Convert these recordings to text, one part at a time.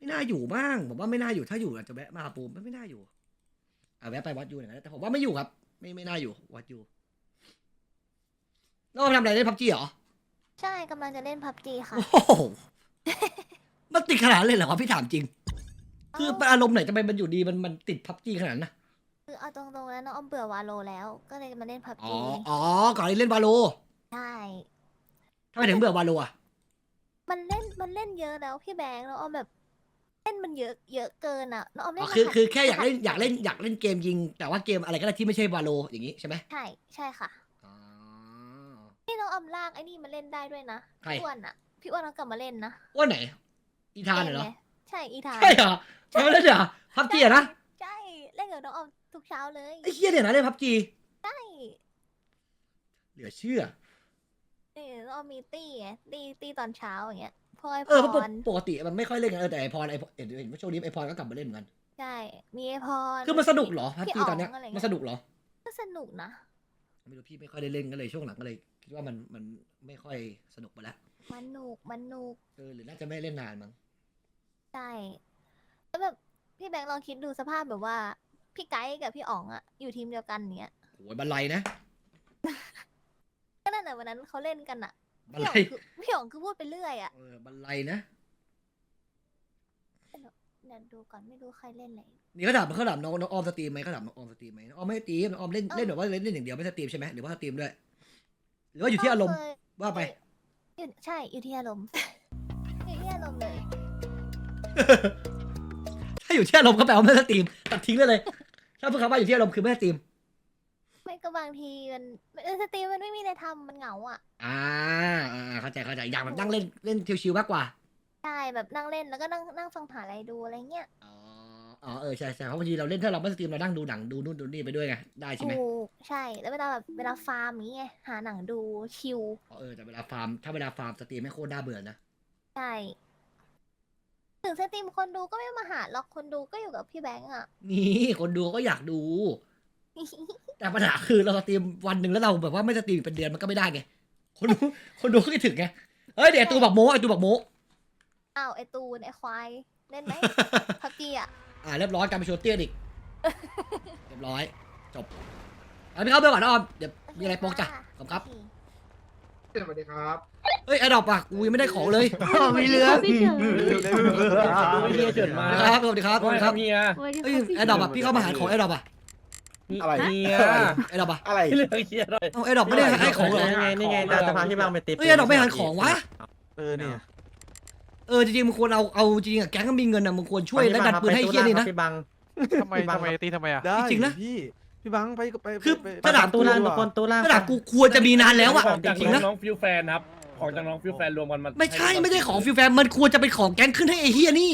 ไม่น่าอยู่บ้างผมว่าไม่น่าอยู่ถ้าอยู่อาจจะแวะมาหาปูไม่ไม่น่าอยู่อะแวะไปวัดยูหน่อยนะแต่ผมว่าไม่อยู่ครับ ไม่ไม่น่าอยู่วัดยูแล้วมาทำอะไรเล่นพับจีเหรอใช่กำลังจะเล่นพับจีค่ะ โอ้โหมันติดขนาดนั้นเลยเหรอวะพี่ถามจริง คือมันอารมณ์ไหนทำไมมันอยู่ดีมันมันติดพับจีขนาดนั้นนะคือเอาตรงๆแล้วน้องออมเบื่อวาโลแล้ว ก็เลยมาเล่นพับอ๋อจีอ๋อก่อนที่เล่นวาโลใช่ทำไมถึงเบื่อวาโลอะมันเล่นมันเล่นเยอะแล้วพี่แบงค์แล้วออมแบบ เล่นมันเยอะเยอะเกินอะน้องออมเล่อ๋นอคือรหัสคือแค่อยากเล่นรหัสอยากเล่นอยากเล่นเกมยิง แต่ว่าเกมอะไรก็ได้ที่ไม่ใช่วาโลอย่างนี้ใช่ไหมใช่ใช่ค่ะอ๋อ นี่น้องออมลากไอ้นี่มาเล่นได้ด้วยนะใคร พี่อ้วนอะพี่อ้วนเขากลับมาเล่นนะว่าไหน อีธานเหรอไงใช่อีธานใช่เหรอมันเล่นเหรอพับจีอะนะใช่เล่นกับน้องออมทุกเช้าเลยไอ้เฮียเนี่ยนะเล่นพับจีใช่เหลือเชื่อ นี่น้องออมมีตี้ไงตี้ตี้ตอนเช้าอย่างเงี้ย พลอยพเออเพราะปกรปกติมันไม่ค่อยเล่นกันเออแต่ไอพรไอพรเห็นเห็นว่าช่วงนี้ไอพรก็กลับมาเล่นเหมือนกัน ใช่ มีไอพร คือมันสนุกเหรอพับพี่จีตอนเนี้ยอ๋องอะไรเงี้ย มันสนุกเหรอ ก็สนุกนะ ไม่รู้พี่ไม่ค่อยได้เล่นก็เลยช่วงหลังก็เลยคิดว่ามันมันไม่ค่อยสนุกไปแล้วมันหนุกมันหนุกเออหรือน่าจะไม่ได้เล่นนานมั้งใช่แล้วแบบพี่แบงค์ลองคิดดูสภาพแบบว่า พี่ไกด์กับพี่อ๋องอะอยู่ทีมเดียวกันเนี้ย โอ้ยบันไลนะก็นั่นแหละวันนั้นเขาเล่นกันอะ บันพี่ไลอ๋องคือพี่อ๋องคือพูดไปเรื่อยอะเออบันไลนะ เดี๋ยวดูก่อนไม่รู้ใครเล่นอะไรนี่เขาถามเขาถามน้องน้องออมสตรีมไหมเขาถามน้องออมสตรีมไหมน้องออมไม่ได้สตรีมน้องออมเล่นเอ้าเล่นแบบว่าเล่นเล่นอย่างเดียวไม่สตรีมใช่ไหมหรือว่าสตรีมด้วย หรือว่าอยู่ที่อารมณ์เคยว่าไป อยู่ใช่อยู่ที่อารมณ์ อยู่ที่อารมณ์เลย ถ้าอยู่ที่อารมณ์ก็แปลว่าไม่สตรีมตัดทิ้งไปเลย ถ้าพูดคำว่าอยู่ที่อารมณ์คือไม่สตรีม ไม่ก็บางทีมันมันสตรีมมันไม่มีอะไรทำมันเหงาอะ อ่าอ่าเข้าใจเข้าใจอย่างแบบนั่งเล่นเล่นชิวๆมากกว่า ใช่แบบนั่งเล่นแล้วก็นั่งนั่งฟังผ่านอะไรดูอะไรเงี้ยอ๋ออ๋อเออใช่ใช่เพราะบางทีเราเล่นถ้าเราไม่สตรีมเรานั่งดูหนังดูนู่นดูนี่ไปด้วยไงได้ใช่ไหมถูกใช่ แล้วเวลาแบบเวลาฟาร์มอย่างเงี้ยหาหนังดูชิลอ๋อเออแต่เวลาฟาร์มถ้าเวลาฟาร์มสตรีมไม่โคตรน่าเบื่อนะใช่ถึงสตรีมคนดูก็ไม่มาหาหรอกคนดูก็อยู่กับพี่แบงค์อะ นี่คนดูก็อยากดู แต่ปัญหาคือเราสตรีมวันหนึ่งแล้วเราแบบว่าไม่สตรีมเป็นเดือนมันก็ไม่ได้ไง คนดูคนดูก็คิดถึงไงเฮ้ยเดี๋ยวไอ้ตูบักโมไอตูบักโมอ้าวไอตูนไอควายเล่นไหม พับจีอะอ่าเรียบร้อยการไปโชว์เตี้ยนอีกเรียบร้อยจบเอาพี่เข้าไปก่อนนะออมเดี๋ยวมีอะไรโปกจ้ะขอบคุณครับสวัสดีครับเฮ้ยไอ้ดอกปะกูยังไม่ได้ของเลยมีเรือพี่เฉินเฮียเฉินมาครับสวัสดีครับสวัสดีครับเฮียสวัสดีเอ้ยครับพี่ไอ้ดอกอะพี่เข้ามาหาของไอ้ดอกอะ อะไรเฮียไอ้ดอกอะอะไร เรื่องเฮียหน่อยเอาไอ้ดอกไม่ได้ให้ของเหรอนี่ไงนี่ไงตามสภาที่บางไปติดเฮ้ยไอ้ดอกไม่หันของวะ เออเนี่ยเออจริงๆมึงควรเอาเอาจริงๆอะแก๊งก็มีเงินอะมึงควรช่วยและดันปืนให้ไอ้เฮียนี่นะ พี่บัง ทำไมทำไมตีทำไมอะ ได้จริงๆนะ พี่พี่บังไปไปคือไป ระดับตู้ล่างทุกคนตู้ล่างระดับกูควรจะมีนานแล้วอะของจจากริงๆนะ น้องฟิวแฟนครับ ของจากน้องฟิวแฟนรวมกันมาไม่ใช่ไม่ใช่ของฟิวแฟมมันควรจะเป็นของแก๊งขึ้นให้ไอ้เฮียนี่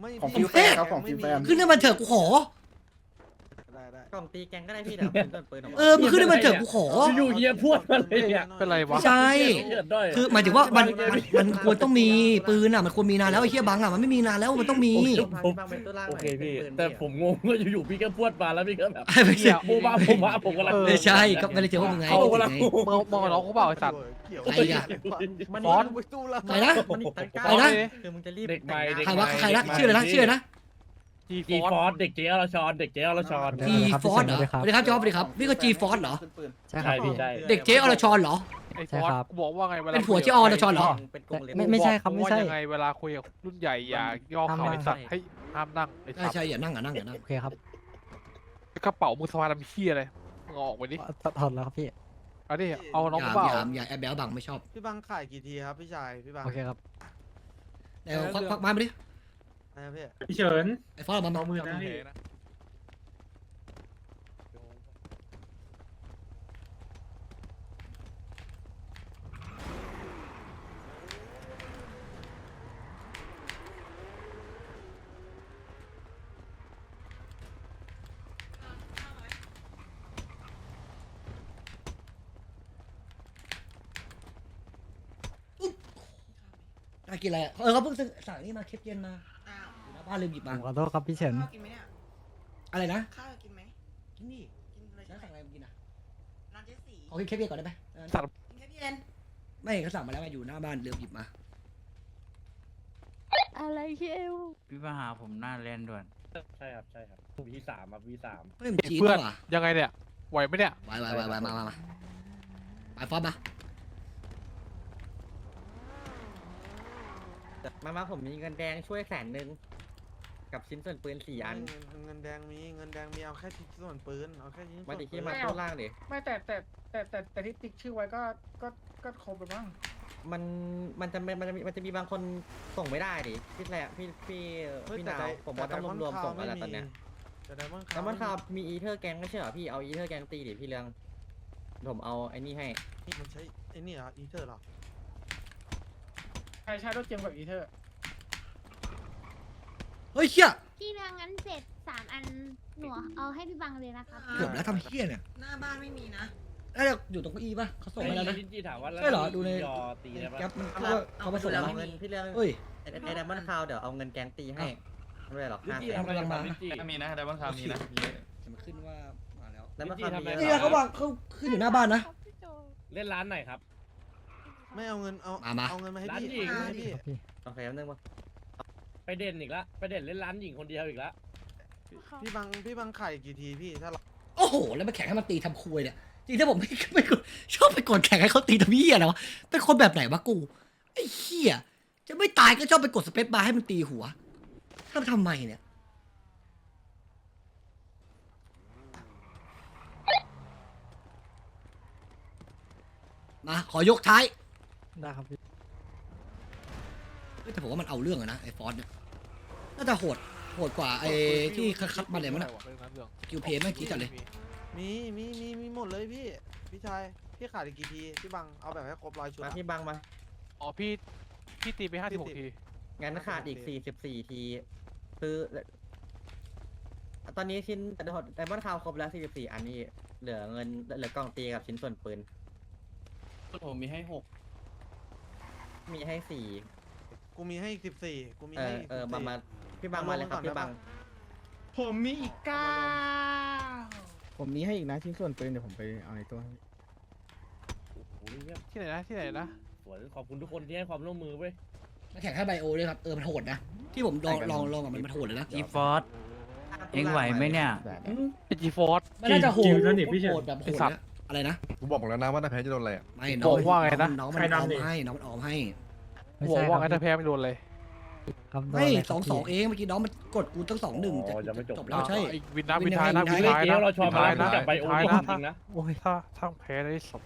ไม่ของพี่ฟิวแฟนครับของฟิวแฟน ขึ้นให้มันเถอะกูขอ ได้ได้กล่องตีแกงก็ได้พี่เดี๋ยวผมเปิดออกมา เออมึงขึ้นให้มันเถอะกูขอ อยู่ๆเฮียพูดมาเลยเนี่ยเป็นไรวะ ใช่เฮียด้อยคือหมายถึงว่ามันมันมันควรต้องมีปืนอะมันควรมีนานแล้วไอ้เฮียบังอะมันไม่มีนานแล้วมันต้องมีพี่บังเป็นตู้ล่างโอเคพี่ปืนแต่ผมงงว่าอยู่ๆพี่ก็พูดมาแล้วพี่ก็แบบไม่ใช่โอ้บ้าผมว่าผมกำลัง ไม่ใช่ก็ไม่ได้เจอพวกมึงไงเขากำลังไงงงมองมองน้องเขาเปล่าไอ้สัตว์ใครอะ มันฟอน ไปตู้ละใครนะ มันตะกร้าใครนะ คือมึงจะรีบเด็กใหม่เด็ก ใครวะใครนะชื่ออะไรนะชื่ออะไรนะ จีฟอสเด็กเจ๊อรชรเด็กเจ๊อรชร G Force เหรอสวัสดีครับจอร์จสวัสดีครับนี่ก็ G Force เหรอ ใช่พี่ ใช่ เด็กเจ๊อรชรเหรอ ไอ้ฟอสบอกว่าไงเวลาเป็นผัวเจ๊อรชรเหรอ เป็นกรงเล็บไม่ไม่ใช่ครับไม่ใช่ ว่ายังไงเวลาคุยกับรุ่นใหญ่อย่าย่อเข่าไอ้สัตว์ให้ห้ามนั่งไอ้ใช่สัตว์ใช่อย่านั่งอย่านั่งอย่านั่ง โอเคครับกระเป๋ามึงสะพายทำเฮียอะไรมึงเอาออกไปดิถอดแล้วครับพี่ เอาดิเอาน้องอย่าเปล่าอย่าอย่าแอบแบลบังไม่ชอบพี่บังขายกี่ทีครับพี่ชายพี่บังโอเคครับเดี๋ยวควักควักไม้มาดิ นะครับพี่พี่เฉินไอ้ฟอสเอามาเอามือมานะน่ากินอะไรอะเออเขาเพิ่งซื้อสั่งนี่มาเคปเย็นมา อยู่หน้าบ้านลืมหยิบผมา มขอโทษครับพี่เฉิน ข้าวกินไหมเนี่ยอะไรนะข้าวกินไหมกินนี่กินอะไรแล้วสั่งอะไรมากินอะร้านเจ๊สีขอกินเคปเย็นก่อนได้ไหมเออกินแค่เย็นไม่เขาสั่งมาแล้วมาอยู่หน้าบ้านลืมหยิบมา อะไรเชียวพี่มาหาผมหน้าแลนด่วน ใช่ครับ ใช่ครับวีสามครับวีสาม เฮ้ยมันเฮ้ยจีดเพื่อน ว่ะยังไงเนี่ย ไหวไหมเนี่ย ไว้ไว้ไว้ไว้มามามาไปฟอสมา มามาผมมีเงินแดงช่วยแสนหนึ่ง กับชิ้นส่วนปืนสี่อันเงินเงินแดงมีเงินแดงมีเอาแค่ชิ้นส่วนปืนเอาแค่ชิ้นส่วนมาดิปืที่นมาตู้ล่างดิไม่แต่แต่แต่แต่แต่ที่ติ๊กชื่อไว้ก็ก็ก็ครบไปบ้างมันมันจะมันจะมีมันจะมีบางคนส่งไม่ได้ดิพี่แหละพี่พี่เฮ้ยพี่แต่นาวไดผมว่าต้องรวมๆส่งกันแล้วตอนเนี้ยแต่ไดมอนด์แล้วมันคามีอีเทอร์แกงไม่ใช่เหรอพี่เอาอีเทอร์แกงตีดิพี่เรืองผมเอาไอ้นี่ให้นี่มันใช้ไอ้นี่เหรออีเทอร์เหรอใช่ใช่รถเจมส์กับอีเทอร์ เฮ้ยเชี่ยพี่เรื่องงั้นเสร็จสามอันหนูเอาให้พี่บังเลยนะครับ เกือบแล้วทำเชี่ยเนี่ยหน้าบ้านไม่มีนะน่าจะอยู่ตรงเก้าอี้ป่ะเขาส่งมาแล้วนะจินจีถามว่าแล้วใช่เหรอดูใน ยอตีได้ปะแก๊ปมันคิดว่าเขามาส่งเดี๋ยวมาเอาเงินพี่เรืองเฮ้ย ไอ้ไอ้ไดมอนด์คาวเดี๋ยวเอาเงินแกงตีให้ไม่เป็นไรหรอกจินห้าจีแสนทำอะไรกันกำลังมาจินจีมีนะแต่บางคราวมีนะจะมาขึ้นว่ามาแล้วไดมอนด์พี่คาวทำมีอะไรเยนี่อะเขาวางเขาขึ้นอยู่หน้าบ้านนะ เล่นร้านไหนครับ ไม่เอาเงินเอามามา เอาเงินมาให้ร้านพี่หญิง เอาเงินให้พี่โอเคแป๊บนึงวะ ไปเด่นอีกละไปเด่นเล่นร้านหญิงคนเดียวอีกละพี่บังพี่บังไข่กี่ทีพี่ถ้าเราโอ้โห แล้วมาแข่งให้มันตีทำคุยเนี่ยจริงถ้าผมไม่ไม่กดชอบไปกดแข่งให้เขาตีทำเหี้ยนะวะเป็นคนแบบไหนวะกูไอ้เหี้ยจะไม่ตายก็ชอบไปกดสเปซบาร์ให้มันตีหัวทำทำไมเนี่ยมาขอยกท้ายได้ครับพี่ เฮ้ยแต่ผมว่ามันเอาเรื่องอะนะไอ้ฟอสเนี่ยน่าจะโหดโหดกว่าไอ้ที่คัดๆมาเลยมั้งนะเรื่องนั้นเรื่องสกิลเพย์แม่งกี้จัดเลยมีมีมีมีหมดเลยพี่พี่ชายพี่ขาดอีกกี่ทีพี่บังเอาแบบให้ครบร้อยชุดมาอะพี่บังมา อ๋อพี่พี่ตีไปห้าสิบหกพี่ติทีงั้นขาดอีกโอเคสี่สิบสี่ที คือตอนนี้ชิ้นไดมอนด์คาวครบแล้วสี่สิบสี่อันนี้ เหลือเงิน เหลือกล่องตีกับชิ้นส่วนปืน ผมมีให้หกมีให้สี่ กูมีให้อีกสิบสี่กูมีเอให้ออีกเออ14มามาพี่บังมาเลยครับเอาลงก่อนพี่บังได้ปะผมมีอีกเก้าผมมีให้อีกนะชิ้นส่วนปืนเดี๋ยวผมไปเอาในตัวให้โอ้โหเงียบที่ไหนนะที่ไหนนะสวยขอบคุณทุกคนที่ให้ความร่วมมือเว้ย มาแข่งให้ไบโอด้วยครับ เออ มันโหดนะ ที่ผมลองลองลองอะมันมันโหดเลยนะ จีฟอร์ดเอ็งไหวไหมเนี่ย ได้อืมเป็นจีฟอร์สมันน่าจะโหดจริงๆแล้วนี่พี่เฉิน โหดแบบโหไอ้ดสัตว์นะอะไรนะ กูบอกแล้วนะว่าถ้าแพ้จะโดนอะไรอะไม่น้องบอกว่าไงนะน้องมันใครออมนำดิ ให้น้องมันออมให้ บอกว่าไงถ้าแพ้ไม่โดนเลยไม่สองสองเองเมื่อกี้น้องมันกดกูตั้งสองหนึ่งแต่อ๋อยังไม่จบจบแล้วใช่ไอ้วินนะวิวินนยังท้ายนะไงวินเฮ้ยท้ายเจ๊นะเราชอบมาวินท้ายกลับไปโอ้ท้ายยนะจริงนะโอ้ยถ้าถ้าแพ้ได้สบ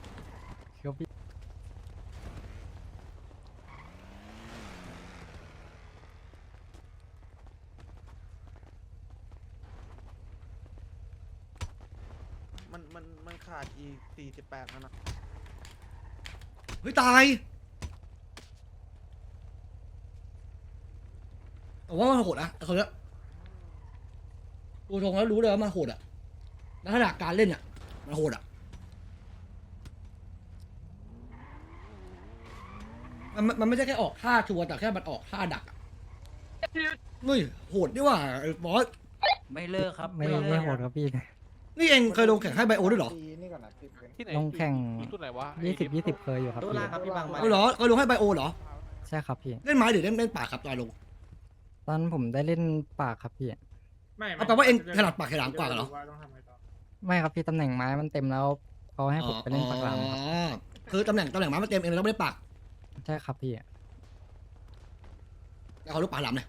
มันมันมันขาดอีกสี่สิบแปดนะเฮ้ยตาย ผมว่ามันโหดนะไอ้คนเนี้ยดูทรงแล้วรู้เลยว่ามันโหดอะลักษณะการเล่นอะมันโหดอะมันมันมันไม่ใช่แค่ออกท่าชัวร์แต่แค่มันออกท่าดักอะเฮ้ยโหดดีว่าไอ้บอส ไม่เลิกครับไม่เลิกไม่โหดครับพี่ นี่เองเคยลงแข่งให้ไบโอด้วยเหรอที่ไหนลงแข่งอยู่ตู้ไหนวะยี่สิบยี่สิบเคยอยู่ครับตู้ล่างครับพี่บังมา เอาเหรอเคยลงให้ไบโอเหรอ ใช่ครับพี่ เล่นไม้หรือเล่นเล่นปากครับตอนลง ตอนผมได้เล่นปากครับพี่ ไม่เอาแปลว่าเองถนัดปากถนัดกว่าเหรอต้องทำไงต่อไม่ครับพี่ตำแหน่งไม้มันเต็มแล้วเขาให้ผมไปเล่นปากหลังครับ อ๋อคือตำแหน่งตำแหน่งไม้มันเต็มเองเลยต้องไม่ได้ปากใช่ครับพี่ แล้วเขาลูกปากหลำเนี่ย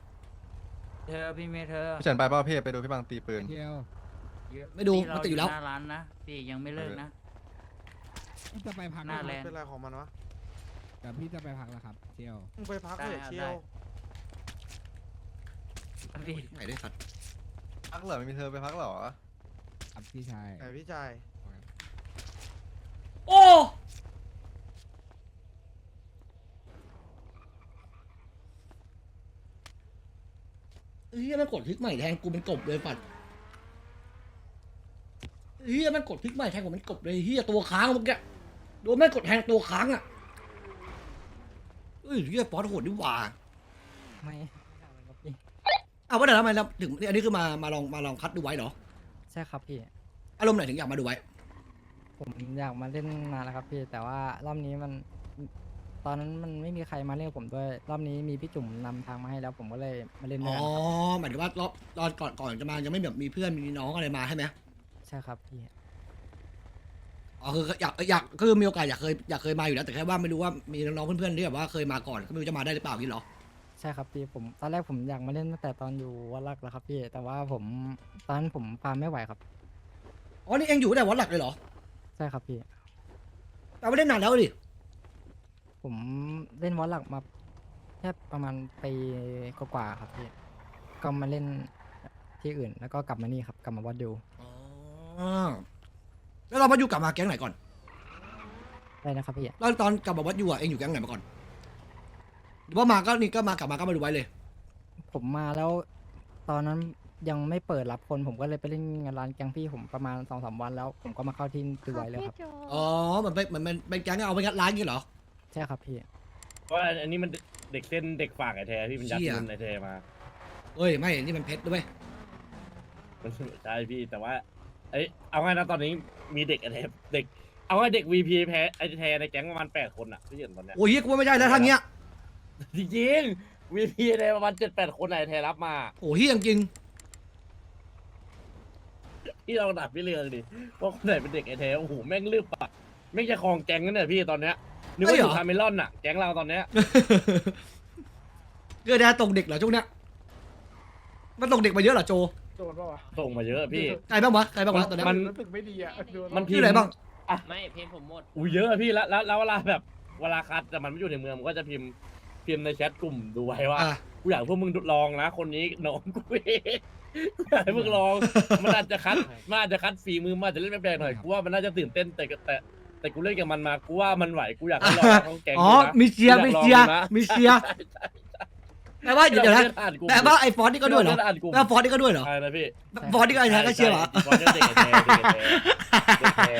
เธอพี่เมย์เธอพี่เฉินไปเปล่าพี่ไปดูพี่บังตีปืนเที่ยวไม่ดูพี่เรามันติดอยู่แล้วหน้าร้านนะพี่ยังไม่เลิกนะ จะไปพักหน้าแลเป็นไรของมันวะแต่พี่จะไปพักแล้วครับ เที่ยวมึงไปพักได้เลยครับเชียได้ วพี่ไหนได้สัตว์พักเหรอไม่มีเธอไปพักเหรอครับพี่ชายไหนพี่ชายโอ้ เฮียมันกดคลิกใหม่แทงกูเป็นกบเลยปัดเฮียมันกดคลิกใหม่แทงกูเป็นกบเลยเฮียตัวค้างเมื่อกี้โดนแม่งกดแทงตัวค้างอะเอ้ยเฮียฟอสโหดดีหว่าไม่ครับพี่ อ้าวว่าแต่ทำไมเราถึงอันนี้คือมามาลองมาลองคัดดูไว้เหรอใช่ครับพี่อารมณ์ไหนถึงอยากมาดูไว้ ผมอยากมาเล่นนานแล้วครับพี่ แต่ว่ารอบนี้มันตตอนนั้นมันไม่มีใครมาเล่นกับผมด้วย รอบนี้มีพี่จุ่มนำทางมาให้แล้ว ผมก็เลยมาเล่นด้อ๋วยอกันครับหมายถึงว่ารอบตอนก่อนก่อนจะมายังไม่แบบมีเพื่อนมีน้องอะไรมาใช่ไหมใช่ครับพี่อ๋อคืออยากอยากคือมีโอกาสอยากเคยอยากเคยมาอยู่แล้วแต่แค่ว่าไม่รู้ว่ามีน้องๆเพื่อนๆที่แบบว่าเคยมาก่อนก็ไม่รู้จะมาได้หรือเปล่าพี่หรอ ใช่ครับพี่ผมตอนแรกผมอยากมาเล่นตั้งแต่ตอนอยู่วัดรักแล้วครับพี่แต่ว่าผมตอนนั้นผมฟาร์มไม่ไหวครับ อ๋อ นี่เองอยู่แต่วัดหลักเลยเหรอใช่ครับพี่ แต่ไม่ได้นานแล้วดิ ผมเล่นวัดหลักมาแค่ประมาณปีกว่าๆครับพี่ก็มาเล่นที่อื่น แล้วก็กลับมานี่ครับ กลับมาวัดดูอ๋อ แล้วเรามาอยู่กลับมาแก๊งไหนก่อน ได้นะครับพี่แล้วตอนกลับมาวัดอยู่อะ เองอยู่แก๊งไหนมาก่อน หรือว่ามาก็นี่ก็มากลับมาก็มาดูไว้เลย ผมมาแล้ว ตอนนั้นยังไม่เปิดรับคน ผมก็เลยไปเล่นงานร้านแก๊งพี่ผมประมาณสองสามวันแล้ว ผมก็มาเข้าที่ดูไว้แล้วครับอ๋อเหมือนเป็นเหมือนเป็นเป็นแก๊งเอาไปงัดร้านงี้เหรอ ใช่ครับพี่ เพราะอันนี้มันเด็กเส้นเด็กฝากไอ้แท้พี่มันยัดเชี่ย เงินไอ้แท้มาเฮ้ย ไม่นี่มันเพชรด้วย มันใช่พี่แต่ว่า เอ้ยเอาไงนะตอนนี้มีเด็กไอ้แท้เด็ก เอาไงเด็ก VP แพ้ไอ้แท้ในแก๊งประมาณแปดคนอะพี่เห็นตอนเนี้ยโอ้ยเหี้ยกูว่าไม่ใช่แล้วทางเนี้ย จริงๆ VP ในประมาณเจ็ดแปดคนไหนแท้รับมา โอ้ยเฮียจริงที่เราดับพี่เรืองดิว่าคนไหนเป็นเด็กไอ้แท้โอ้โหแม่งลืบปะแม่งจะครองแก๊งกันเนี่ยพี่ตอนเนี้ยนึกว่าอยู่คาเมลอนอะแก๊งเราตอนเนี้ยเกิดแดตกเด็กเหรอช่วงเนี้ยมันตกเด็กมาเยอะเหรอโจโดนปะวะส่งมาเยอะพี่ ใครบ้างวะใครบ้างวะตอนเนี้ยมัน รู้สึกไม่ดีอะโดนมัน ชื่ออะไรบ้างไม่เพนผมหมด อู้เยอะอะพี่แล้วแล้วแล้วเวลาแบบเวลาคัดแต่มันไม่อยู่ในเมืองมันก็จะพิมพ์ พิมพ์ในแชทกลุ่มดูไว้ว่าอะ กูอยากให้พวกมึงลองนะ คนนี้น้องกูเองกูอยากให้มึงลอง มันอาจจะคัดมันอาจจะคัดฝีมือมันอาจจะเล่นไม่แปลกหน่อยกูว่ามันน่าจะตื่นเต้นแต่ก็แต่แต่กูเล่นกับมันมากูว่ามันไหวกูอยากให้ลองทั้งแกงอ๋อกูนะ มีเชียร์มีเชียร์นะ มีเชียร์แปลว่าเดี๋ยวนะที่ราเล่นอ่านกลุ่มแปลว่าไอ้ฟอนต์นี่ก็ด้วยเหรอที่าล่นอ่านกลุ่มแปลว่าฟอนต์นี่ก็ด้วยเหรอใช่นะพี่ฟอนต์นี่ก็ไอ้แท้ก็เชียร์เหรอ ใช่ใช่ฟอนต์ก็เด็กไอ้แท้เด็กแท้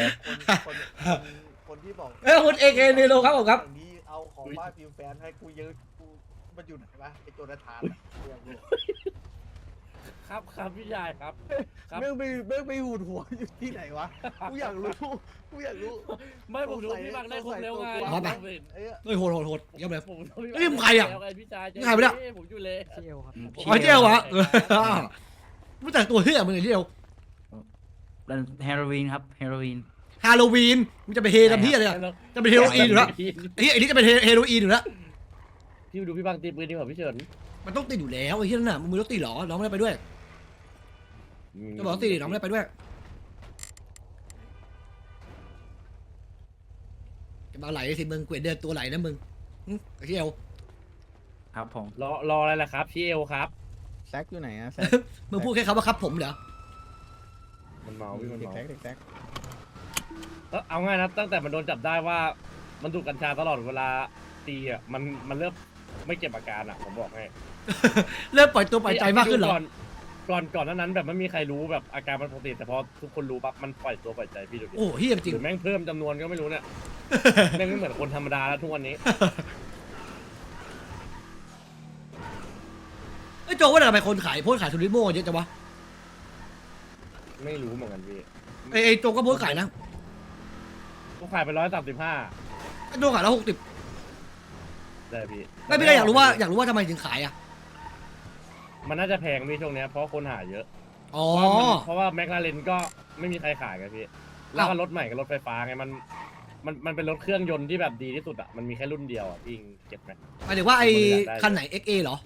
คนคนคนคนที่บอกเอ้ยคุณเอเคเนโรครับผมครับ ย่างนี้ ของบ้านฟิวแฟนให้กูเยอะกูมันอยู่ไหนวะไอโจนาธานอะกูอยากรู้ครับครับพี่ชายครับ ครับแม่งไปแม่งไปหูดหัวอยู่ที่ไหนวะกูอยากรู้กูอยากรู้ ไม่ผมรู้พี่บังได้ครบแล้วไงเอาไป เอ้ยเฮ้ยโหดโหดโหดเยี่ยมเลย ผมรู้พี่เอ้ยมึงใครอะแล้วไงพี่ชายมึงใครวะเนี่ย ผมอยู่เลยพี่เอลครับอ๋อเจียววะเออรู้จักตัวเฮียมึงไอ้เจียวเฮโรวีนครับเฮโรวีน ฮาโลวีนมึงจะไปเฮทำเฮียอะไรอะจะเป็นเฮโรอีนอยู่แล้วไอ้เฮียไอ้นี่จะเป็นเฮเฮโรอีนอยู่แล้วพี่ดูพี่บังตีปืนดีกว่าพี่เฉินมันต้องติดอยู่แล้วไอ้เฮียนั่นน่ะมึงมีรถติดเหรอน้องไม่ได้ไปด้วยจะบอกว่าติดดิน้องไม่ได้ไปด้วยจะมาไหลสิมึงเกวียนเดินตัวไหลนะมึงหึไอ้เจียวครับผมรอรออะไรล่ะครับพี่เอลครับแซกอยู่ไหนอะแซกมึงพูดแค่คำว่าครับผมเหรอมันเมาพี่มันเด็กเมาแซกเด็กแซก ก็เอาง่ายนะตั้งแต่มันโดนจับได้ว่า มันถูกกัญชาตลอดเวลาตีอะมันมันเริ่มไม่เก็บอาการอะผมบอกให้เริ่มปล่อยตัวปล่อยใจมากขึ้นเหรอก่อนก่อนก่อนหนั้นนั้นแบบไม่มีใครรู้แบบอาการมันปกติแต่พอทุกคนรู้ปั๊บมันปล่อยตัวปล่อยใจพี่ดูดิโอ้เฮียจริงหรือแม่งเพิ่มจำนวนก็ไม่รู้เนี่ยแม่งไม่เหมือนคนธรรมดาแล้วทุกวันนี้ไอ้ยโจว่าทำไมคนขายโพสต์ขายทูริโม่เยอะจังวะไม่รู้เหมือนกันพี่ไอ้ไอ้โจก็โพสต์ขายนะ กูขายไปร้อยสามสิบห้าไอ้โจขายแล้วหกสิบได้พี่ไม่พี่ก็อยากรู้ว่าอยากรู้ว่าทำไมถึงขายอะมันน่าจะแพงพี่ช่วงเนี้ยเพราะคนหาเยอะอ๋อเพราะว่าแมคลาเรนก็ไม่มีใครขายกันพี่แล้วก็รถใหม่กับรถไฟฟ้าไงมันมันมันเป็นรถเครื่องยนต์ที่แบบดีที่สุดอะมันมีแค่รุ่นเดียวอะพี่เก็ตไหม หมายถึงว่าไอ้คนอยากได้คันไหน XA เหรอ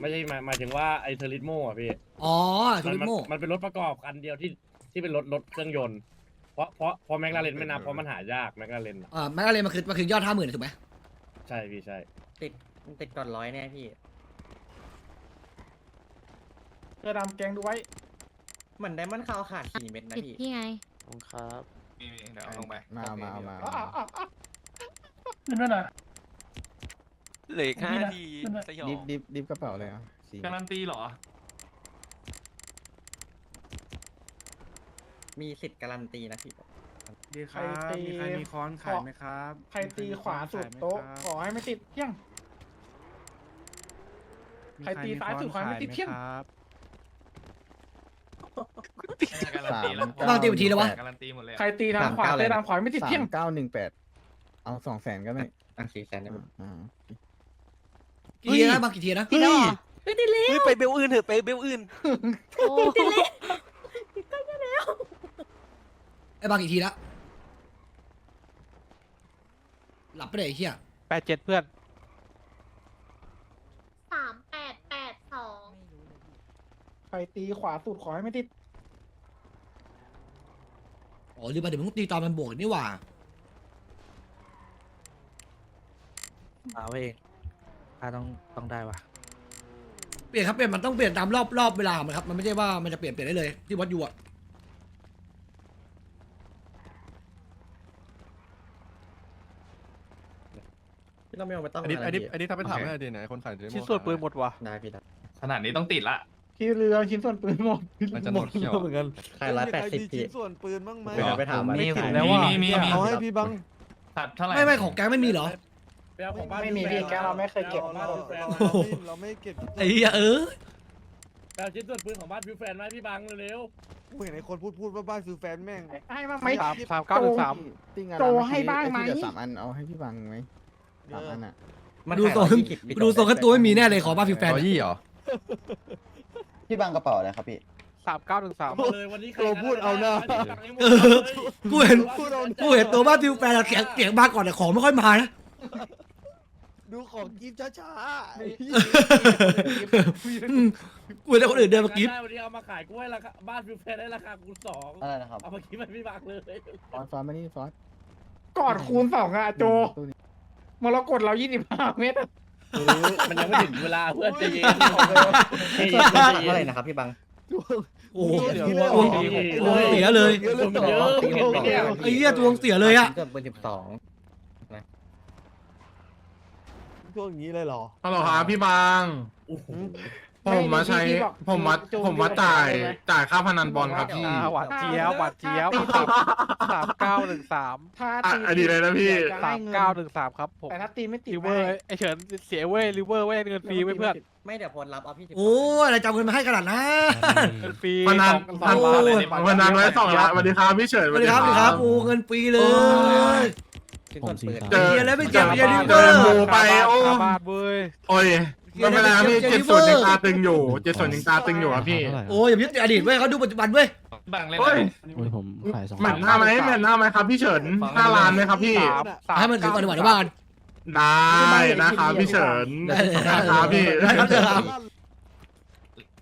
ไม่ใช่หมายหมายถึงว่าไอ้เทอริโมอะพี่อ๋อทูมันริมันโม่มันเป็นรถประกอบคันเดียวที่ที่เป็นรถรถเครื่องยนต์ เพราะเพราะเพราะแมคลาเรนไม่นับเพราะมันหายากแมคลาเรนอะอ่าแมกกาเลนมันคือมันคือยอดห้าหมื่นถูกไหมใช่พี่ใช่ ติดติดก่อนร้อยแน่พี่ เสื้อดำแกงดูไว้ เหมือนไดมอนด์คาวขาดสี่เม็ดนะติดพี่ พี่ไงครับนี่เดี๋ยวเอาลงไปมามาเอามาอ้าวอ้าวอ้าวขึ้นด้วยนะเหลืออกห้านี่นะ ทีนี่นะสยองดิบดิบดิบกระเป๋าเลยอะสี่การันตีเหรอ มีสิทธิ์การันตีนะพี่ ดีใครตี มีใครมีค้อนขายไหมครับใครตีขวาสุดโต๊ะ ขอให้ไม่ติดเที่ยง ใครตีซ้ายสุดขอให้ไม่ติดเที่ยง การันตีแล้วบางทีบางทีแล้ววะ การันตีหมดเลยอะใครตีทางขวาเสื้อดำขอให้ไม่ติดสาเที่ยง มเก้าหนึ่งแปดเอาสองแสนก็ได้อะสี่แสนได้หมดกี่ทีนะบางกี่ทีนะติดแล้วเหรอเฮ้ยไปเบลอื่นเถอะไปเบลอื่น โอ้ติดแล้วไอ้บางกี่ทีละหลับไปเลยไอ้เฮียแปดเจ็ดเพื่อน สามแปดแปดสองใครตีขวาสุดขอให้ไม่ติดอ๋อหรือมาเดี๋ยวมึงต้องตีตอนมันบวกนี่หว่า เอาเองถ้าต้องต้องได้ว่ะเปลี่ยนครับเปลี่ยนมันต้องเปลี่ยนตามรอบรอบเวลามันครับมันไม่ใช่ว่ามันจะเปลี่ยนเปลี่ยนได้เลยที่วัดอยู่อะ พี่ต้องไม่เอาไปต้องอันนี้ะไรอันนี้พี่อันนี้ถ้าไปถามให้ดีไหนคนขายชิ้นส่วนปืนหมดว่ะได้พี่ได้ขนาดนี้ต้องติดละที่เรือชิ้นส่วนปืนหมดมันจะหมดเขี้ยวเหมือนกันขายร้อยแปดสิบมีพี่ชิ้นส่วนปืนบ้างไหมเดี๋ยวไปถามผมมันมีผมแล้วว่ามีมีมีเอาให้พี่บังตัดเท่าไหร่ไม่ไม่ของแก๊งไม่มีเหรอไปเอาของบ้านไม่มีพี่แกเราไม่เคยเก็บเรามาเราหรอกเราไม่เราไม่เก็บไอ้เหี้ยเออไปเอาชิ้นส่วนปืนของบ้านฟิวแฟนมาให้พี่บังเร็วกูเห็นไอ้คนพูดพูดว่าบ้านฟิวแฟนแม่งให้บ้างไหมสามสามเก้าหนึ่งสามโจให้บ้างไหมสามอันเอาให้พี่บังไหม สามอันอะมันดูขายทรง120พี่ดูทรงกันตัวไม่มีแน่เลยขอบ้านฟิวแฟนร้อยยี่เหรอ พี่บังกระเป๋าอะไรครับพี่ สามเก้าหนึ่งสามๆมาเลยวันนี้ใครโอ้พูดเอาหน้า เออกูเห็นกูเห็นตัวบ้านฟิวแฟนอะเสียงเสียงมาก่อนแต่ของไม่ค่อยมานะ ดูของกิฟช้าๆไอ้พี่อืมกูเห็นแต่คนอื่นเดินมากิฟได้วันนี้เอามาขายกูให้ราคาบ้านฟิวแฟนได้ราคาคูณสองอะไรนะครับเอามากินให้พี่บังเลยฟอนฟอนมานี่ฟอนกอดคูณสองอะโจ มรกตเรายี่สิบห้าเมตรอะมันยังไม่ถึงเวลาเพื่อนใจเย็นเท่าไหร่นะครับพี่บัง โอ้โหเดี๋ยวดวงดวงเสียเลยเยอะเยอะไอ้เหี้ยดวงเสียเลยอะเกือบเบอร์สิบสองช่วงนี้เลยเหรอฮัลโหลครับพี่บาง ผมมาใช้ผมมาผมมาจ่ายจ่ายค่าพนันบอลครับพี่ อ่าหวานเจี๊ยบหวานเจี๊ยบสามเก้าหนึ่งสามถ้าอะตีอันนี้เลยนะพี่จะสาให้มงินเก้าหนึ่งสามครับผมแต่ถ้าตีไม่ติดริเวอร์ไอเฉินเสียเว้ยริเวอร์เว้ยเงินฟรีไว้เพื่อนไม่เดี๋ยวพลรับเอาพี่สิบโอ้อะไรจำเงินมาให้ขนาดนั้น เงินฟรีพนันสองสามบาทพนันไว้สองละสวัสดีครับพี่เฉินสวัสดีครับสวัสดีครับโอ้เงินฟรีเลยชิ้นส่วนปืนเจอเหี้ยแล้วไม่เจเจ็บออย่าลืมเจอหมูไปโอ้คาบาทเว้ยโอ้ย ไม่เป็นไรครับพี่เจ็ดส่วนยังตาตึงอยู่เจ็ดส่วนยังตาตึงอยู่ครับพี่ โอ้ยอย่าพิจารณาอดีตเว้ยเขาดูปัจจุบันเว้ยบังเลยโอ้ยผมขายสองแมทหน้าไหมแมทหน้าไหมครับพี่เฉินหน้าร้านไหมครับพี่สามสามให้มันถึงก่อนดีกว่านะบ้านได้นะครับพี่เฉินได้เลยนะครับพี่ ได้ครับได้ครับ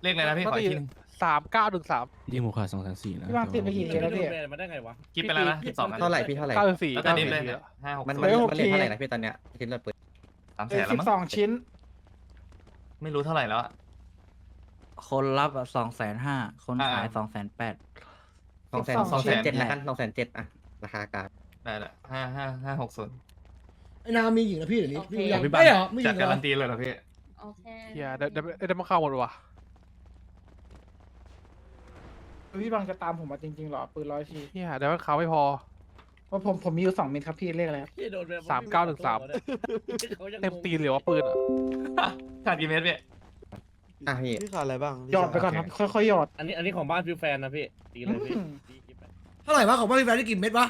เลขอะไรนะพี่ขออีกทีนึงสามเก้าหนึ่งสามที่ผมขายสองแสนสี่นะพี่วางติดไปกี่ทีแล้วพี่ มาได้ไงวะ คิดไปแล้วนะเท่าไหร่พี่เท่าไหร่ เก้าสิบสี่แล้วตอเก้านนี้สิบเลยสี่ห้าหกมันศูมันนย์มันเหลือเท่าไหร่นะพี่ตอนเนี้ยชิ้นส่วนปืนสามแสเอ้ยนสิแล้วมั้งบสองชิ้น ไม่รู้เท่าไหร่แล้วอะ คนรับสองแสนห้าคนอ่าขายสองแสนแปด สองแสน12สองแสนเจ็ดชิ้นแล้วกันสองแสนเจ็ดอะราคากลางได้ละห้าห้าห้าหกศูนย์ไอ้นามีหญิงนะพี่เดี๋ยวนี้พี่ยังพี่บังไม่เหรอไม่หญิจัดงเหรกาอรันตีเลยเหรอพี่ โอเคเฮียเดี๋ยวเดี๋ยวเดี๋ยวมาเข้าหมดว่ะพี่บังจะตามผมมาจริงๆเหรอปืนร้อยทีเฮียเดี๋ยวเขาไม่พอ ว่าผมผมมีอยู่สองเม็ดครับพี่เลขอะไรครับพี่โดนไปสามเก้าหนึ่งสามเต็มตีนเหลียวว่าปืนอะขาดกี่เมตรพี่อะพี่พี่ขาดอะไรบ้างหยอดไปก่อนครับ ค่อยๆหยอดอันนี้อันนี้ของบ้านฟิวแฟนนะพี่ตีเลยพี่อืมตีกิ๊บไปเท่าไหร่วะของบ้านพี่แฟนได้กี่เม็ดวะ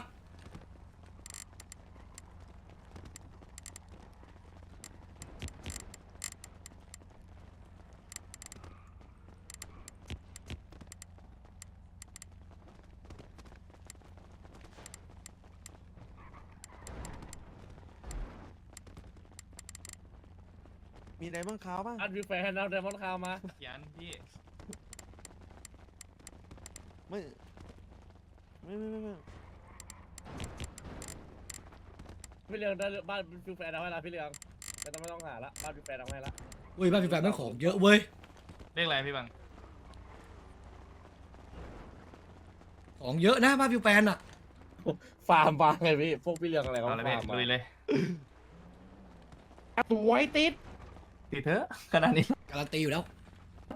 มีไดมอนด์ขาวบ้างบ้านฟิวแฟนเอาไดมอนด์คาวมาเขียนพี่ไม่ไม่ไม่ไม่ไม่พี่เรืองได้บ้านฟิวแฟนเอาให้ละพี่เรืองไม่ต้องไม่ต้องหาละบ้านฟิวแฟนเอาให้ละเว้ยบ้านพี่แฟนแม่งของเยอะเว้ยเลขอะไรพี่บังของเยอะนะบ้านพี่แฟนอะฟาร์มบางไงพี่พวกพี่เรืองอะไรเขาเอาเลยฟาพี่ร์มมาลุยเลย สวยติด ติดเถอะขนาดนี้การันตีอยู่แล้ว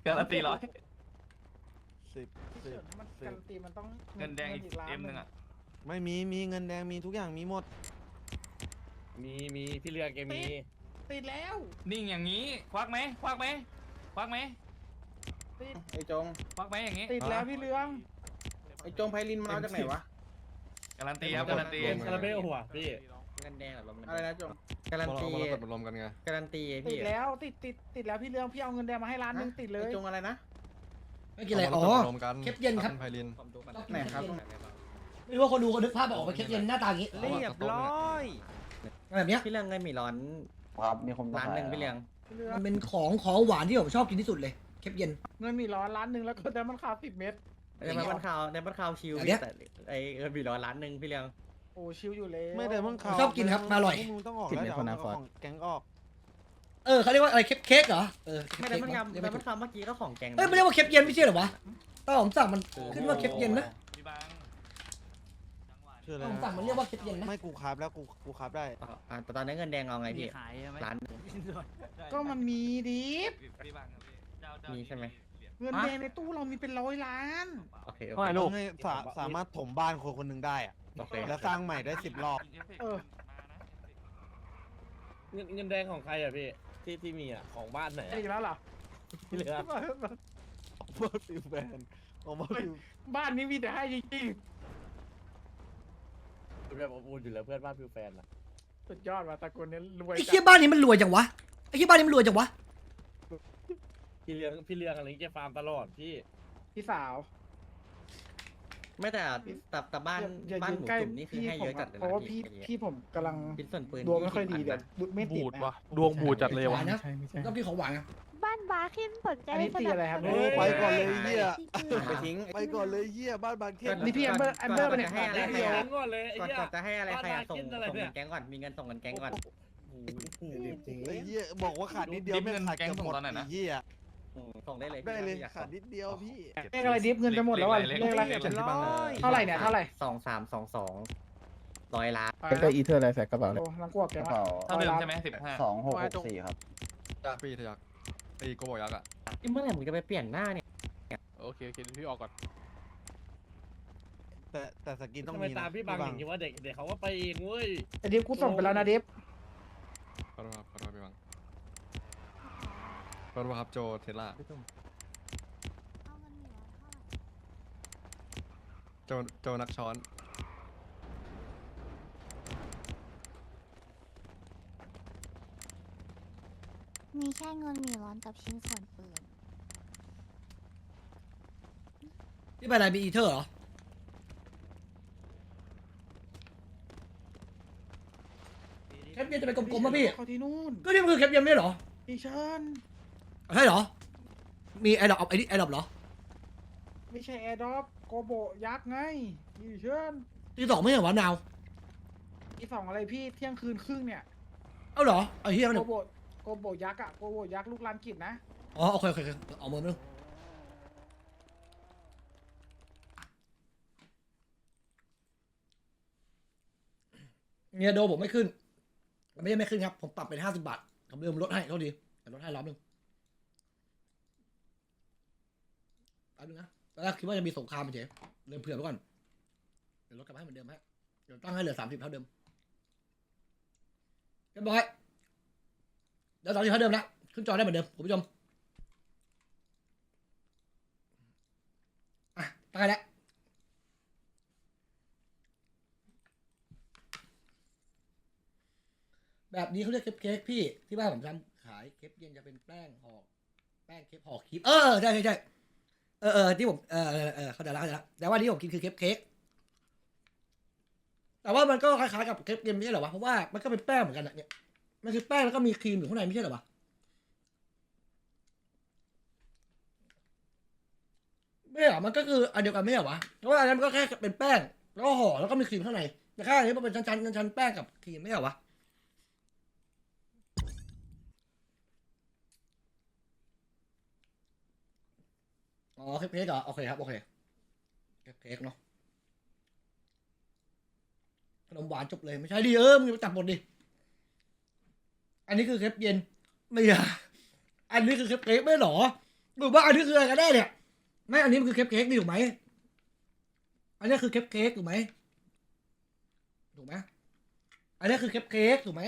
การันตีร้อยสิบสิบมันสิการับนตีมันต้องเงินแดงอีกล้านเอ็มหนึ่งอะไม่มีมีเงินแดงมีทุกอย่างมีหมด มีมีพี่เรืองแกมีติดแล้วนิ่งอย่างนี้ ควักไหมควักไหมควักไหมติดไอ้จงควักไหมอย่างนี้ติดแล้วพี่เรืองไอ้จงไพลินมาเอาจากไหนวะการันตีครับการันตี คาราเบลหัวพี่ งินแดงหรือลมเงินอะไรนะจงการันตีมากดรวมกันไงการันตีติพี่ดแล้วติดติดติดแล้วพี่เรื่องพี่เอาเงินแดงมาให้ร้านหนึงติดเลยจงอะไรนะ ไม่กินอะไรเาอ๋มาอกดรวมกันเคปเย็นครับทำไพลิน ผมดูก่อนไหนครับ ไม่รู้ว่าคนดูเขานึกภาพออกไปเคปเย็นหน้าตาอย่างนี้เรียบร้อย แบบเนี้ยพี่เรื่องเงินหมีร้อนครับมีคนร้านหนึ่งพี่เรื่องพี่เรื่องมันเป็นของของหวานที่ผมชอบกินที่สุดเลยเคปเย็น เงินมีร้อนร้านหนึ่งแล้วก็แต่มันขาวสิบเม็ดในบ้านข่าวในบ้านข่าวชิวอันเนี้ย แต่ไอเงินหมีร้อนร้านหนึ่งพี่เรื่อง โอ้ชิวอยู่เลยไม่แต่เพิ่งผมชอบกินครับมาอร่อยมึงต้องออกแล้วเดี๋ยวเอาของแก๊งออก เออเขาเรียกว่าอะไรเคปเค้กเหรอเออไม่เคได้ปบ้านเค้ข่าวกในเรียกไม่บ้าถูนกข่าวเมื่อกี้ก็ของแกงเอ้ยไม่เรียกว่าเคปเย็นไม่ใช่เหรอวะตอนผมสั่งมันขึ้นว่าเคปเย็นนะชื่ออะไรตอนผมนะสั่งมันเรียกว่าเคปเย็นนะ ไม่กูคราฟแล้วกูกูคราฟได้ อ่าแต่ตอนนี้เงินแดงเอาไงมีพี่ ขายใช่ไหม ร้าน ก็มันมีดิฟมีใช่ไหม เงินแดงในตู้เรามีเป็นร้อยล้าน โอเคว่าไงลูก ให้สาสามารถถมบ้านคนคนหนึ่งได้อะโอเค แล้วสร้างใหม่ได้สิบรอบ เออ เงินเงินแดงของใครอะพี่ที่ที่มีอะของบ้านไหนอีกแล้วเหรอที่เหลือมาฟิวแบนออกมาฟิวบ้านนี้มีแต่ให้จริงแบบอบอุ่นอยู่แล้วเพื่อนบ้านฟิวแฟนอะๆสุดยอดว่ะตระกูลนี้รวยไอ้จัเหี้ยดบ้านนี้มันรวยจังวะไอ้เหี้ยบ้านนี้มันรวยจังวะ พี่เลี้ยงพี่เลี้ยงอะไรแกฟาร์มตลอดพี่ พี่สาว ไม่แต่แต่แต่บ้านอย่าบ้านยืหนมูใกล้จุ่มนี่คือพี่ให้ผเยมอะจัดอะเลยเพราะว่านะพี่ไอ้เหี้ยพี่ผมกำลังชิ้นส่วนปืนดวงไม่ค่อยดี20เดี๋ยวไม่ติดบูดนะว่ะดวงบูดจัดเลยหว่ะวานนะใช่ไม่ใช่ชอบกินของหวานนะบ้านบาขึ้นสนใจอันนี้ตีอะไรครับโอ้ไปก่อนเลยเหี้ยไปทิ้ง ไปก่อนเลยเหี้ยบ้านบางเทพ นี่พี่แอมเบอร์แอมเบอร์เป็นจะให้อะไรเลี้ใครยอะงก่อนเลยไอ้ก่อนเหี้ย ก่อนจะให้อะไรใครอะบ้านส่งกินอะไรส่งเนี่เงิยนแก๊งก่อนมีเงินส่งเงินแก๊งก่อน ไอ้เหี้ยบอกว่าขาดนิดเดียวไม่ขาดเกือบหมดไอ้เหี้ยอืม ส่งได้เลยได้เลยพี่อยากขาดนิดเดียวพี่ เลขอะไรดิฟเงินจะหมดแล้วอะเลขอะไรเจ็ดที่บ้านเลยเท่าไหร่เนี่ยเท่าไหร่สองสามสองสองร้อยล้านแล้วก็อีเทอร์อะไรใส่กระเป๋าเลยโอ้ลังกวกแกวะเท่าเดิมใช่ไหมสิบห้าสองหกหกสี่ครับยักษ์ปีทะยักษ์ตีโกโบยักษ์อะอีเมื่อไหร่มึงจะไปเปลี่ยนหน้าเนี่ยโอเคโอเคเดี๋ยวพี่ออกก่อนแต่แต่สกินต้องทำไมมีตามพี่บังอย่างนี้ว่าเด็กเด็กเขาก็ไปเองเว้ยไอ้ดิฟกูส่งไปแล้วนะดิฟขอโทษครับขอโทษพี่บัง ขอโทษครับโจเทสลาเอาเงินเหลือเท่าไหร่โจโจนักช้อน มีแค่เงินหมีร้อนกับชิ้นส่วนปืน นี่เป็นอะไรมีอีเทอร์เหรอเคปเย็นจะเป็นกลมๆป่ะพี่ เขาที่นู่นก็นี่มันคือเคปเย็นไม่ใช่เหรอพี่เชิญ ใช่เหรอ มีไอ้ดอกไอ้นี่ไอ้ดอกเหรอไม่ใช่แอร์ดรอปโกโบยักษ์ไงพี่เชิญตีสองไม่ใช่เหรอวะนาว อีสองอะไรพี่เที่ยงคืนครึ่งเนี่ยเอ้าเหรอไอ้เหี้ยมันโกโบโกโบยักษ์อะโกโบยักษ์ลูกลานกิจนะอ๋อโอเคโอเคโอเคเอามือมาดูเมียโดผมไม่ขึ้น ไม่ใช่ไม่ขึ้นครับ ผมปรับเป็นห้าสิบบาทผมลืมลดให้เท่าดีแต่ลดให้รอบหนึง ป๊บนึงนะตอนแรกคิดว่าจะมีสงครามเฉยเริ่มเผื่อไว้ก่อน เดี๋ยวลดกลับมาให้เหมือนเดิมฮะ เดี๋ยวตั้งให้เหลือสามสิบเท่าเดิมเรียบร้อยเดี๋ยวสามสิบเท่าเดิมละขึ้นจอได้เหมือนเดิมคุณผู้ชมอะตายแล้วแบบนี้เขาเรียกเคปเค้กพี่ที่บ้านผมทำขายเคปเย็นจะเป็นแป้งห่อแป้งเคปห่อครีมเออใช่ใช่ใช่ เออเออที่ผมเออเออเออเข้าใจละเข้าใจละแต่ว่าที่ผมกินคือเคปเค้กแต่ว่ามันก็คล้ายๆกับเคปเย็นไม่ใช่เหรอวะเพราะว่ามันก็เป็นแป้งเหมือนกันอะเนี่ยมันคือแป้งแล้วก็มีครีมอยู่ข้างในไม่ใช่เหรอวะไม่เหรอมันก็คืออันเดียวกันไม่ใช่เหรอวะเพราะว่าอันนั้นมันก็แค่เป็นแป้ง แล้วก็ห่อแล้วก็มีครีมข้างในแต่แค่อันนี้มันเป็นชั้นๆชั้นๆแป้งกับครีมไม่ใช่เหรอวะ อ๋อเค้กเค้กเหรอโอเคครับโอเคเค้กเค้กเนาะขนมหวานจบเลยไม่ใช่ดิเออมึงไปจับหมดดิ อันนี้คือเค้กเย็นไม่อะอันนี้คือเค้กเค้กไม่หรอหรือว่าอันนี้คืออะไรกันแน่เนี่ยไม่อันนี้มันคือเค้กเค้กนี่ถูกไหมอันนี้คือเค้กเค้กถูกไหมถูกไหมอันนี้คือเค้กเค้กถูกไหม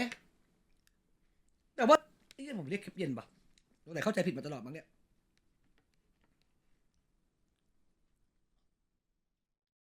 แต่ว่าไอ้เหี้ยผมเรียกเค้กเย็นปะตัวไหนเข้าใจผิดมาตลอดมั้งเนี่ย